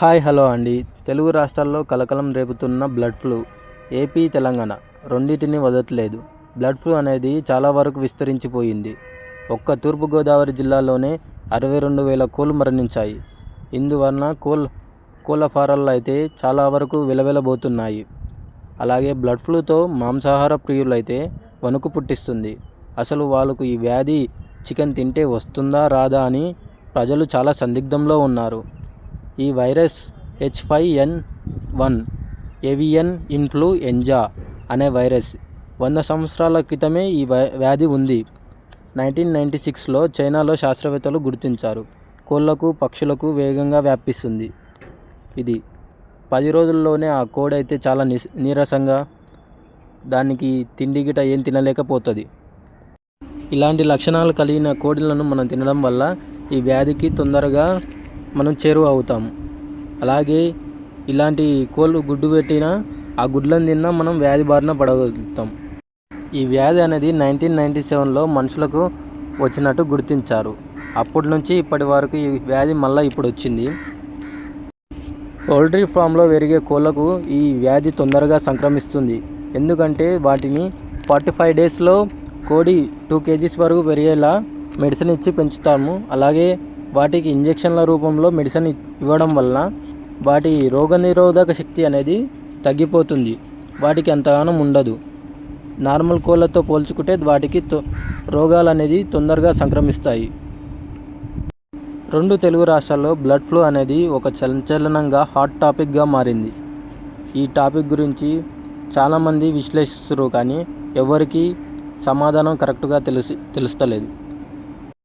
Hi hello అండి. తెలుగు రాష్ట్రాల్లో కలకలం రేపుతున్న బ్లడ్ ఫ్లూ. ఏపీ తెలంగాణ రెండింటిని వదలట్లేదు. బ్లడ్ ఫ్లూ అనేది చాలా వరకు విస్తరించిపోయింది. ఒక్క తూర్పుగోదావరి జిల్లాలోనే అరవై రెండు వేల కోళ్ళు మరణించాయి. ఇందువలన కోల్ కోళ్ళ ఫారాల్లో అయితే చాలా వరకు విలవిలబోతున్నాయి. అలాగే బ్లడ్ ఫ్లూతో మాంసాహార ప్రియులైతే వణుకు పుట్టిస్తుంది. అసలు వాళ్ళకు ఈ వ్యాధి చికెన్ తింటే వస్తుందా రాదా అని ప్రజలు చాలా సందిగ్ధంలో ఉన్నారు. ఈ virus H five N one avian influenza అనే వైరస్. వంద సంవత్సరాల క్రితమే ఈ వ్యాధి ఉంది. నైన్టీన్ నైంటీ సిక్స్లో చైనాలో శాస్త్రవేత్తలు గుర్తించారు. కోళ్ళకు పక్షులకు వేగంగా వ్యాపిస్తుంది. ఇది పది రోజుల్లోనే ఆ కోడ్ అయితే చాలా నిస్ నీరసంగా దానికి తిండి గిట ఏం తినలేకపోతుంది. ఇలాంటి లక్షణాలు కలిగిన కోడిలను మనం తినడం వల్ల ఈ వ్యాధికి తొందరగా మనం చేరువ అవుతాం అలాగే ఇలాంటి కోళ్ళు గుడ్డు పెట్టినా ఆ గుడ్లను తిన్నా మనం వ్యాధి బారిన పడగలుగుతాం. ఈ వ్యాధి అనేది నైన్టీన్ నైంటీ సెవెన్లో మనుషులకు వచ్చినట్టు గుర్తించారు. అప్పటి నుంచి ఇప్పటి వరకు ఈ వ్యాధి మళ్ళీ ఇప్పుడు వచ్చింది. పౌల్ట్రీ ఫామ్లో పెరిగే కోళ్ళకు ఈ వ్యాధి తొందరగా సంక్రమిస్తుంది. ఎందుకంటే వాటిని ఫార్టీ ఫైవ్ డేస్లో కోడి టూ కేజీస్ వరకు పెరిగేలా మెడిసిన్ ఇచ్చి పెంచుతాము. అలాగే వాటికి ఇంజెక్షన్ల రూపంలో మెడిసిన్ ఇవ్వడం వల్ల వాటి రోగనిరోధక శక్తి అనేది తగ్గిపోతుంది. వాటికి అంతగానం ఉండదు. నార్మల్ కోళ్ళతో పోల్చుకుంటే వాటికి తొ- రోగాలు అనేది తొందరగా సంక్రమిస్తాయి. రెండు తెలుగు రాష్ట్రాల్లో బ్లడ్ ఫ్లూ అనేది ఒక సంచలనంగా హాట్ టాపిక్గా మారింది. ఈ టాపిక్ గురించి చాలామంది విశ్లేషిస్తారు కానీ ఎవరికీ సమాధానం కరెక్ట్గా తెలుసు తెలుస్తలేదు.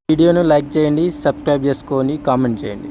వీడియోను లైక్ చేయండి సబ్స్క్రైబ్ చేసుకొని కామెంట్ చేయండి.